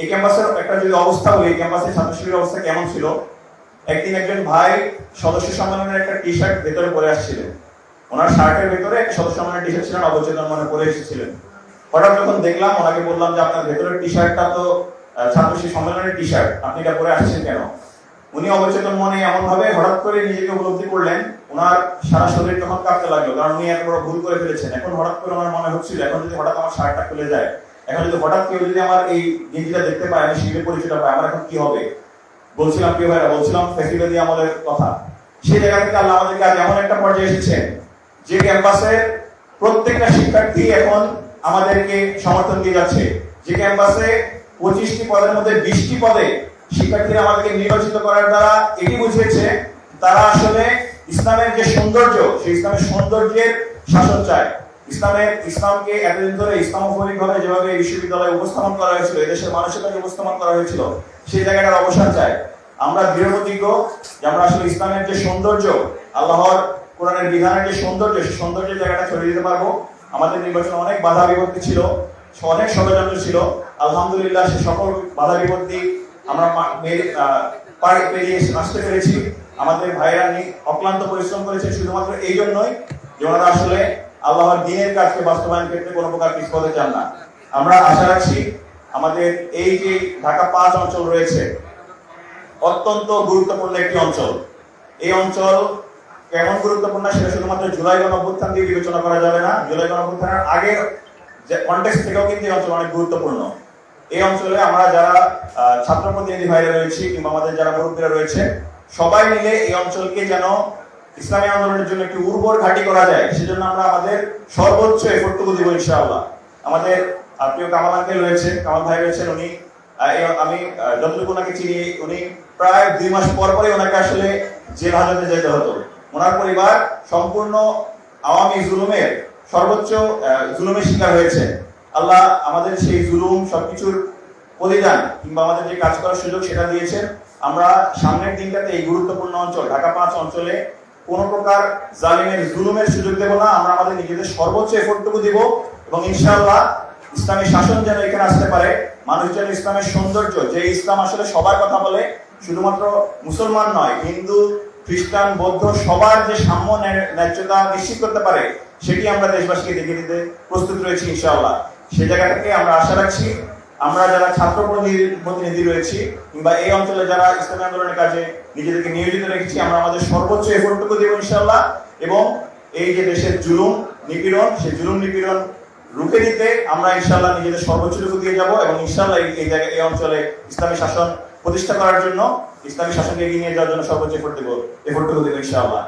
এই ক্যাম্পাসের একটা যদি অবস্থা বলি এই ক্যাম্পাসের ছাত্রশিবির অবস্থা কেমন ছিল? একদিন একজন ভাই সদস্য সম্মেলনের একটা টি শার্ট ভেতরে পরে আসছিলেন। ওনার শার্টের ভেতরে একটা সদস্য সম্মেলনের টি শার্ট ছিলেন অবচেতন মনে পরে এসেছিলেন। হঠাৎ যখন দেখলাম ওনাকে বললাম যে আপনার ভেতরের টি শার্টটা তো আহ, ছাত্রশী সম্মেলনের টি শার্ট আপনি এটা পরে আসছেন কেন? উনি অবচেতন মনে এমন ভাবে হঠাৎ করে নিজেকে উপলব্ধি করলেন ওনার সারা শরীর তখন কাঁপতে লাগল কারণ উনি এত বড় ভুল করে ফেলেছেন। এখন হঠাৎ করে ওনার মনে হচ্ছিল এখন যদি হঠাৎ আমার শার্টটা খুলে যায় এখন যদি হঠাৎ কেউ যদি আমার এই গেঞ্জিটা দেখতে পায়, আমি শিবিরের পরিচয়টা পাই, আমার এখন কি হবে? বলছিলাম প্রিয় ভাইরা? বলছিলাম ফেসিলিটি আমাদের কথা। সেই জায়গা থেকে আল্লাহ আমাদেরকে আজ এমন একটা পর্যায়ে এসেছেন, যে ক্যাম্পাসে প্রত্যেকটা শিক্ষার্থী এখন আমাদেরকে সমর্থন দিয়ে যাচ্ছে। যে ক্যাম্পাসে পঁচিশটি পদের মধ্যে বিশটি পদে শিক্ষার্থীরা আমাদেরকে নির্বাচিত করার দ্বারা এটি বুঝিয়েছে, তারা আসলে ইসলামের যে সৌন্দর্য, সেই ইসলামের সৌন্দর্যের শাসন চায়। ইসলামের, ইসলামকে এতদিন ধরে ইসলামোফোবিক ভাবে যেভাবে বিশ্ববিদ্যালয়ে উপস্থাপন করা হয়েছিল, এদেশের মানুষের কাছে উপস্থাপন করা হয়েছিল, সেই জায়গাটার অবসান চায় আমরা দৃঢ় প্রতিজ্ঞ যে আমরা আসলে ইসলামের যে সৌন্দর্য, আল্লাহর কোরআনের বিধানের যে সৌন্দর্য, সেই সৌন্দর্যের জায়গাটা ছড়িয়ে দিতে পারব। আমাদের নির্বাচনে অনেক বাধা বিপত্তি ছিল, অনেক ষড়যন্ত্র ছিল। আলহামদুলিল্লাহ সে সকল বাধা বিপত্তি আমরা পেরিয়ে আসতে পেরেছি। আমাদের ভাইরা অক্লান্ত পরিশ্রম করেছে শুধুমাত্র এই জন্যই যে ওনারা আসলে আল্লাহর দিনের কাজকে বাস্তবায়ন ক্ষেত্রে কোনো প্রকার পিছপথে যান না। আমরা আশা রাখছি আমাদের এই যে ঢাকা পাঁচ অঞ্চল রয়েছে, অত্যন্ত গুরুত্বপূর্ণ একটি অঞ্চল। এই অঞ্চল কেমন গুরুত্বপূর্ণ সেটা শুধুমাত্র জুলাই গণ দিয়ে বিবেচনা করা যাবে না। জুলাই গণ অভ্যুত্থানের আগের যে কন্টেক্সট থেকেও কিন্তু এই অঞ্চল অনেক গুরুত্বপূর্ণ। এই অঞ্চলে আমরা যারা ছাত্র প্রতিনিধি ভাইরা রয়েছি কিংবা আমাদের যারা মুরব্বীরা রয়েছে, সবাই মিলে এই অঞ্চলকে যেন ইসলামী আন্দোলনের জন্য একটি উর্বর ঘাঁটি করা যায়, সেজন্য আমরা আমাদের সর্বোচ্চ এফোর্টটুকু দিব ইনশাআল্লাহ। আমাদের প্রিয় কামাল আঙ্কেল রয়েছে, কামাল ভাই রয়েছেন, উনি আমি যতটুকু ওনাকে চিনি, উনি প্রায় দুই মাস পর পরে ওনাকে আসলে জেল হাজতে যেতে হতো। ওনার পরিবার সম্পূর্ণ আওয়ামী জুলুমের সর্বোচ্চ জুলুমের শিকার হয়েছে। আল্লাহ আমাদের সেই জুলুম সবকিছুর প্রতিদান কিংবা আমাদের যে কাজ করার সুযোগ সেটা দিয়েছেন। আমরা সামনের দিনটাতে এই গুরুত্বপূর্ণ অঞ্চল, ঢাকা পাঁচ অঞ্চলে কোন প্রকার জালিমের জুলুমের সুযোগ দেব না, আমরা আমাদের নিজেদের সর্বোচ্চ এফোর্টটুকু দিব এবং ইনশাআল্লাহ ইসলামী শাসন যেন এখানে আসতে পারে, মানুষ যেন ইসলামের সৌন্দর্য, যে ইসলাম আসলে সবার কথা বলে, শুধুমাত্র মুসলমান নয়, হিন্দু, খ্রিস্টান, বৌদ্ধ, সবার যে সাম্য ন্যায়- ন্যায্যতা নিশ্চিত করতে পারে, সেটি আমরা দেশবাসীকে দেখিয়ে দিতে প্রস্তুত রয়েছি ইনশাআল্লাহ। সেই জায়গা থেকে আমরা আশা রাখছি আমরা যারা ছাত্র প্রতিনিধি- রয়েছি কিংবা এই অঞ্চলে যারা ইসলামী আন্দোলনের কাজে নিজেদেরকে নিয়োজিত রেখেছি, আমরা আমাদের সর্বোচ্চ এফোর্টটুকু দেব ইনশাল্লাহ এবং এই যে দেশের জুলুম নিপীড়ন, সেই জুলুম নিপীড়ন রুখে দিতে আমরা ইনশাল্লাহ নিজেদের সর্বোচ্চটুকু দিয়ে যাব এবং ইনশাআল্লাহ এই- জায়গায় এই অঞ্চলে ইসলামী শাসন প্রতিষ্ঠা করার জন্য ইসলামী শাসনকে এগিয়ে নিয়ে যাওয়ার জন্য সর্বোচ্চ এফোর্ট দেবো এফোর্টটুকু দেবো ইনশাআল্লাহ।